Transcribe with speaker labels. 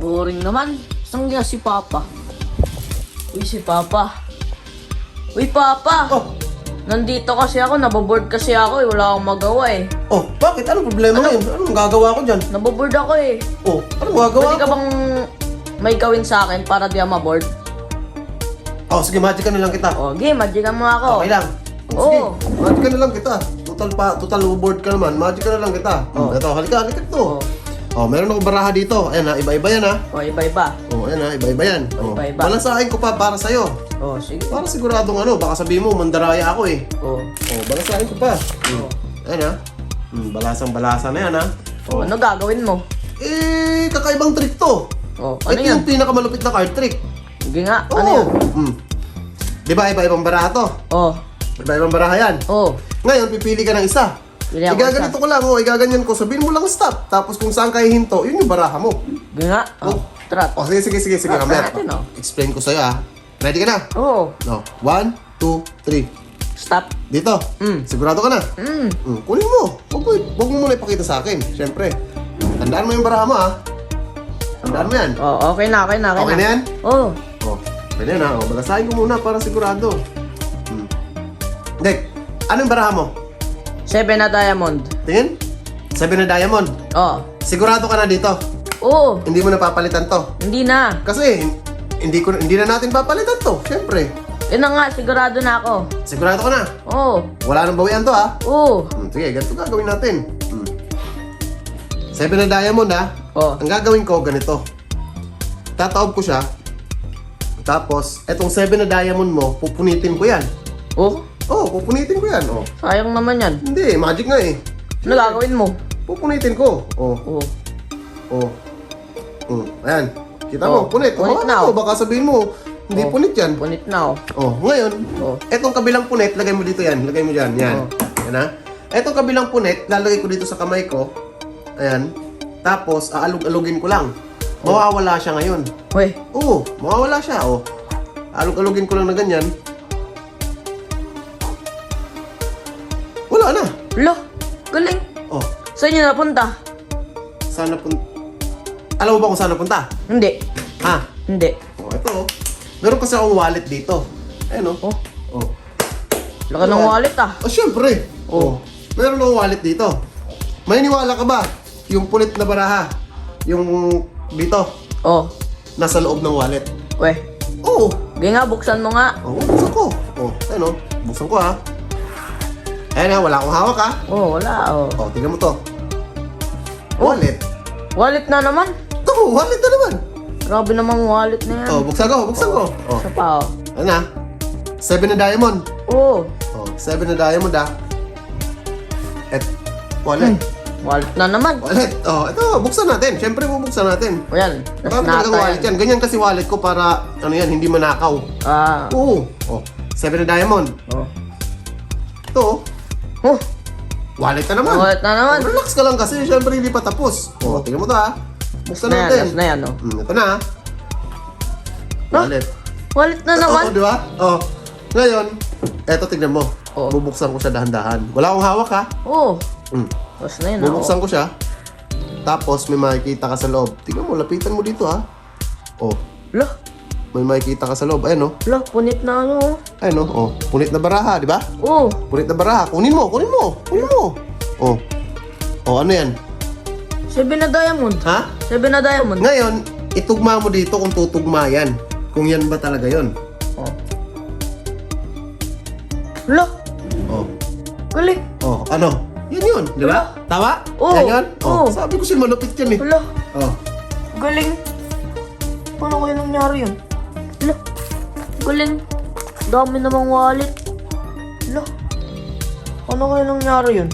Speaker 1: Boring naman. Saan kaya si Papa? Uy, si Papa. Uy, Papa!
Speaker 2: Oh,
Speaker 1: Nandito kasi ako, naboboard kasi ako eh. Wala akong magawa eh.
Speaker 2: oh, bakit? Anong problema ngayon? Anong gagawa ko dyan?
Speaker 1: Naboboard ako eh.
Speaker 2: Oh, anong gagawa
Speaker 1: Pwede ka
Speaker 2: ko?
Speaker 1: bang may gawin sa akin para di ako maboard?
Speaker 2: Oh, sige, magic ka na lang kita.
Speaker 1: O, game, magican mo ako.
Speaker 2: Okay lang. Oh, sige,
Speaker 1: Oo.
Speaker 2: magic ka na lang kita. Total pa, total board ka naman. Magic ka na lang kita. Oh, ito, halika, halika ito.
Speaker 1: Oh.
Speaker 2: Oh, meron akong baraha dito. Ayan ha, iba-iba yan ha.
Speaker 1: O, iba-iba.
Speaker 2: Oh, ayan ha, iba-iba yan. Oh,
Speaker 1: Iba-iba.
Speaker 2: balasahin ko pa para sa'yo.
Speaker 1: O, sige.
Speaker 2: Para siguradong ano, baka sabihin mo, mandaraya ako eh.
Speaker 1: O,
Speaker 2: Oh, balasahin ko pa. Hmm. Ayan ha. Hmm, balasang-balasa na yan ha.
Speaker 1: o, ano gagawin mo?
Speaker 2: Eh, kakaibang trick to.
Speaker 1: O, ano
Speaker 2: Ito
Speaker 1: yan?
Speaker 2: yung pinakamalupit na card trick.
Speaker 1: Sige nga,
Speaker 2: Oo.
Speaker 1: ano yan?
Speaker 2: Hmm. Di ba, iba-ibang baraha to?
Speaker 1: O,
Speaker 2: Iba-ibang baraha yan.
Speaker 1: o,
Speaker 2: Ngayon, pipili ka ng isa.
Speaker 1: Pili ako
Speaker 2: Igaganito ko lang, oh, igaganyan ko. Sabihin mo lang stop. Tapos kung saan kayo hinto, yun yung baraha mo.
Speaker 1: sige nga. O,
Speaker 2: Oh.
Speaker 1: tara.
Speaker 2: Oh, sige, sige, sige, sige.
Speaker 1: Ah,
Speaker 2: Mamaya.
Speaker 1: natin, oh.
Speaker 2: Explain ko sa'yo, ah. Ready ka na?
Speaker 1: O,
Speaker 2: No. One, two, three.
Speaker 1: stop.
Speaker 2: Dito.
Speaker 1: Mm.
Speaker 2: Sigurado ka na?
Speaker 1: Mm.
Speaker 2: Mm. Kunin mo. Huwag mo, huwag mo muna ipakita sa akin. Siyempre. Tandaan mo yung baraha mo, ah. Tandaan mo yan.
Speaker 1: O, okay na, okay na, okay,
Speaker 2: Okay na yan?
Speaker 1: O,
Speaker 2: Oh, pwede na. Oh, balasahin ko muna para sigurado. Hmm. Dek, anong baraha mo?
Speaker 1: Seven na diamond.
Speaker 2: Tingin? Seven na diamond.
Speaker 1: O,
Speaker 2: Sigurado ka na dito.
Speaker 1: o,
Speaker 2: Hindi mo na papalitan to.
Speaker 1: hindi na.
Speaker 2: Kasi hindi ko hindi na natin papalitan to. Siyempre.
Speaker 1: Yun na nga, sigurado na ako.
Speaker 2: Sigurado ka na.
Speaker 1: O,
Speaker 2: Wala nang bawian to ha.
Speaker 1: o,
Speaker 2: Hmm, sige, ganito gagawin natin. Hmm. Seven na diamond ha.
Speaker 1: o,
Speaker 2: Ang gagawin ko ganito. Tataob ko siya. Tapos, etong seven na diamond mo, pupunitin ko yan. Oh, pupunitin ko yan. Oh.
Speaker 1: sayang naman yan.
Speaker 2: Hindi, magic nga eh.
Speaker 1: Ano gagawin mo?
Speaker 2: Pupunitin ko. Oh,
Speaker 1: O,
Speaker 2: oh. Hmm, ayan. Kita
Speaker 1: Oh,
Speaker 2: mo, punit.
Speaker 1: punit
Speaker 2: Oh,
Speaker 1: na, oh.
Speaker 2: Baka sabihin mo, hindi
Speaker 1: Oh.
Speaker 2: punit yan.
Speaker 1: punit na o.
Speaker 2: Oh, ngayon,
Speaker 1: Oh.
Speaker 2: etong kabilang punit, lagay mo dito yan. Lagay mo dyan. Yan.
Speaker 1: Oh.
Speaker 2: Yan ha. Etong kabilang punit, lalagay ko dito sa kamay ko. Ayan. Tapos, aalog-alugin ko lang. Mawawala siya ngayon.
Speaker 1: Weh,
Speaker 2: Oo, mawawala siya. Oh. Alog-alugin ko lang na ganyan. Wala na.
Speaker 1: lo, galing.
Speaker 2: Oh,
Speaker 1: Saan yun napunta?
Speaker 2: sana pun... Alam mo ba kung saan napunta?
Speaker 1: Hindi,
Speaker 2: Ha?
Speaker 1: hindi.
Speaker 2: Oh, ito. oh. Meron kasi akong wallet dito. Ayan oh.
Speaker 1: Oh,
Speaker 2: Oh.
Speaker 1: laka ng wallet ah.
Speaker 2: Oh, syempre. Oh. Meron akong wallet dito. May niwala ka ba? Yung punit na baraha. Yung dito.
Speaker 1: Oh,
Speaker 2: Nasa loob ng wallet.
Speaker 1: weh.
Speaker 2: Oo.
Speaker 1: Sige nga, buksan mo nga.
Speaker 2: Oh, buksan ko. Oh, ayan oh. Buksan ko ha. Ayan ha, wala akong hawak ha.
Speaker 1: Oh, wala oh.
Speaker 2: Oh, tingnan mo to.
Speaker 1: Oh.
Speaker 2: Wallet.
Speaker 1: Wallet na naman.
Speaker 2: Ito, wallet na naman.
Speaker 1: Grabe namang wallet na yan.
Speaker 2: Oh, buksan ko, buksan ko. Oh,
Speaker 1: Isa pa oh.
Speaker 2: ayan ha. Seven na diamond.
Speaker 1: Oh,
Speaker 2: Oh, seven na diamond ha. Et, wallet.
Speaker 1: wallet na naman.
Speaker 2: Wallet. Oh, ito, buksan natin. Siyempre, bubuksan natin.
Speaker 1: O yan, nasa
Speaker 2: talagang wallet yan. Ganyan kasi wallet ko para, ano yan, hindi manakaw.
Speaker 1: Ah,
Speaker 2: Oo. Oh, seven na diamond.
Speaker 1: oh.
Speaker 2: Ito, oh,
Speaker 1: Oh,
Speaker 2: wallet na naman.
Speaker 1: wallet na naman.
Speaker 2: Relax ka lang kasi, siyempre hindi pa tapos. Oh, tingnan mo to ha. Buksan
Speaker 1: Na
Speaker 2: natin.
Speaker 1: last na yan oh.
Speaker 2: Hmm, ito na.
Speaker 1: Ah,
Speaker 2: Wallet.
Speaker 1: Wallet na naman.
Speaker 2: Oo, di ba? Oh. Ngayon, eto tignan mo.
Speaker 1: Oh.
Speaker 2: Bubuksan ko siya dahan-dahan. Wala akong hawak ha.
Speaker 1: Oh,
Speaker 2: Hmm.
Speaker 1: tapos na yun oh.
Speaker 2: Bubuksan ko siya. Tapos may makikita ka sa loob. Tingnan mo, lapitan mo dito ha. Oh,
Speaker 1: Lo,
Speaker 2: may makikita ka sa loob. Ayan oh.
Speaker 1: lo, punit na ano oh.
Speaker 2: Ayan oh. oh. Punit na baraha, di ba?
Speaker 1: Oh,
Speaker 2: Punit na baraha. Kunin mo, kunin mo, kunin mo. Oh. Oh, ano yan?
Speaker 1: seven na diamond.
Speaker 2: Ha?
Speaker 1: Seven na diamond.
Speaker 2: Ngayon, itugma mo dito kung tutugma yan. Kung yan ba talaga yon.
Speaker 1: Oh. Lo,
Speaker 2: Oh.
Speaker 1: galing.
Speaker 2: Oh, ano? Yun yun, di ba? Tama?
Speaker 1: Oo.
Speaker 2: Yan yun? Oh.
Speaker 1: Oo.
Speaker 2: Sabi ko sila malupit yan eh.
Speaker 1: Lo,
Speaker 2: Oh.
Speaker 1: galing. Paano kaya nangyari yun? Lo, galing. Dami namang wallet. Lo, ano kaya nangyari yun?